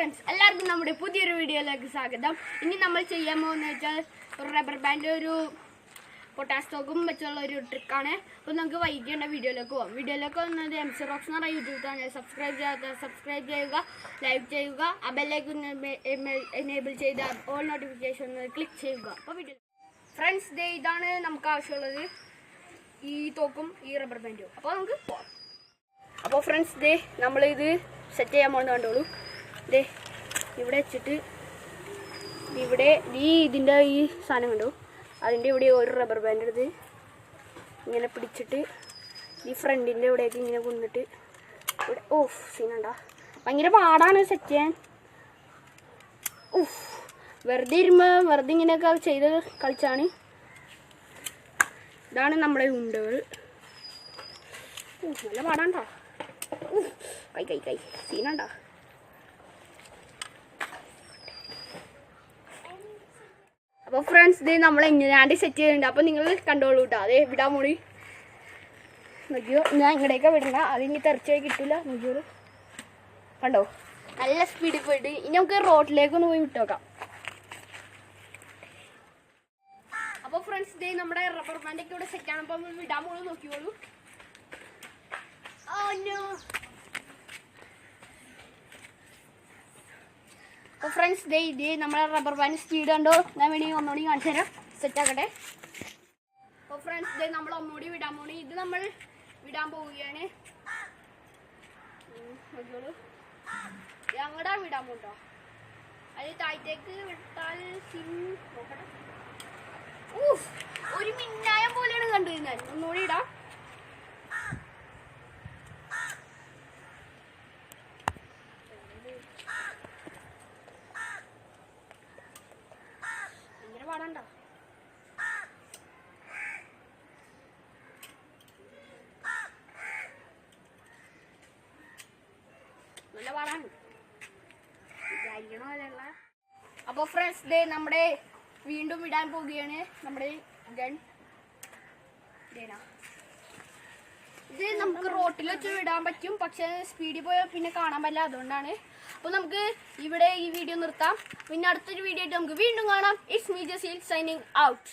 Friends എല്ലാവർക്കും നമ്മുടെ പുതിയൊരു വീഡിയോയിലേക്ക് സ്വാഗതം. ഇനി നമ്മൾ ചെയ്യാൻ പോകുന്ന വെച്ചാൽ ഒരു റബ്ബർ ബാൻഡ് ഒരു പൊട്ടാസ് സ്റ്റോക്കും വെച്ചുള്ള ഒരു ട്രിക്കാണ് അപ്പോൾ നമുക്ക് വൈകിട്ട് വീഡിയോയിലേക്ക് പോകാം വീഡിയോയിലേക്ക് വന്നത് എം സി റോക്സ് എന്ന് പറയുന്ന യൂട്യൂബ് ചാനൽ സബ്സ്ക്രൈബ് ചെയ്യാത്ത സബ്സ്ക്രൈബ് ചെയ്യുക ലൈക്ക് ചെയ്യുക ആ ബെല്ലേക്ക് എനേബിൾ ചെയ്ത ഓൾ നോട്ടിഫിക്കേഷൻ ക്ലിക്ക് ചെയ്യുക. അപ്പോൾ വീഡിയോ ഫ്രണ്ട്സ് ഡേ ഇതാണ് നമുക്ക് ആവശ്യമുള്ളത്. ഈ തോക്കും ഈ റബ്ബർ ബാൻഡും അപ്പോൾ നമുക്ക് പോകാം അപ്പോൾ ഫ്രണ്ട്സ് ഡേ നമ്മളിത് സെറ്റ് ചെയ്യാൻ പോകുന്നത് കണ്ടോളൂ. ദേ ഇവിടെ വെച്ചിട്ട് ഇവിടെ ഈ ഇതിന്റെ ഈ സാധനം കണ്ടു? അതിന്റെ ഇവിടെ ഒരു റബ്ബർ ബാൻഡ് എടുത്ത് ഇങ്ങനെ പിടിച്ചിട്ട് ഈ ഫ്രണ്ടിന്റെ ഇവിടേക്ക് ഇങ്ങനെ കൊന്നിട്ട് ഇവിടെ ഓഫ് സീനുണ്ടാ ഭയങ്കര പാടാണ് സെറ്റ് ചെയ്യാൻ. ഉഫ് വെറുതെ ഇരുമ്പോൾ വെറുതെ ഇങ്ങനെയൊക്കെ ചെയ്ത് കളിച്ചാണ്. ഇതാണ് നമ്മുടെ ഉണ്ടകൾ നല്ല പാടാണ്ടോ. കൈ കൈ കൈ സീനുണ്ടോ അപ്പോൾ ഫ്രണ്ട്സ് ഇത് നമ്മൾ എങ്ങനെയാണ്ട് സെറ്റ് ചെയ്തിട്ടുണ്ട്. അപ്പോൾ നിങ്ങൾ കണ്ടോളൂ കേട്ടോ അതേ വിടാൻ മോളി. നോക്കിയോ? ഞാൻ ഇങ്ങടേക്ക് വിടണ്ട ഇനി തെറിച്ചായി കിട്ടില്ല നോക്കിയോ? കണ്ടോ? നല്ല സ്പീഡിൽ പോയിട്ട് ഇനി നമുക്ക് റോഡിലേക്ക് ഒന്ന് പോയി വിട്ടോക്കാം. അപ്പോൾ ഫ്രണ്ട്സ് ഇതേ നമ്മുടെ റബ്ബർ ബാൻഡൊക്കെ ഇവിടെ ആണ്. അപ്പോൾ വിടാൻ മോൾ നോക്കിയോളൂ. അപ്പോൾ ഫ്രണ്ട്സ് ദേ ഇത് നമ്മളെ റബ്ബർ ബാൻഡ് സ്പീഡ് കണ്ടോ? ഞാൻ വേണമെങ്കിൽ ഒന്നുകൂടി കാണിച്ചു തരാം. സെറ്റ് ആക്കട്ടെ. അപ്പോൾ ഫ്രണ്ട്സ് ദേ നമ്മൾ ഒന്നുകൂടി വിടാൻ പോണി. ഇത് നമ്മൾ വിടാൻ പോവുകയാണ്. ഞങ്ങളുടെ വിടാൻ പോട്ടോ. അത് താഴത്തേക്ക് വിട്ടാൽ സിം ഊഫ് ഒരു മിന്നായം പോലെയാണ് കണ്ടത് ഞാൻ ഒന്നുകൂടി ഇടാം പാടാണ്ടോ നല്ല പാടാണ്. പോലെയുള്ള അപ്പോൾ ഫ്രണ്ട്സ് ഡേ നമ്മുടെ വീണ്ടും വിടാൻ പോവുകയാണ്. നമ്മുടെ ഗൺ. ഇത് നമുക്ക് റോട്ടിൽ വെച്ച് വിടാൻ പറ്റും. പക്ഷെ സ്പീഡിൽ പോയാൽ പിന്നെ കാണാൻ പറ്റില്ല. അതുകൊണ്ടാണ്. അപ്പോൾ നമുക്ക് ഇവിടെ ഈ വീഡിയോ നിർത്താം. പിന്നെ അടുത്തൊരു വീഡിയോ ആയിട്ട് നമുക്ക് വീണ്ടും കാണാം. It's me Jaseel signing out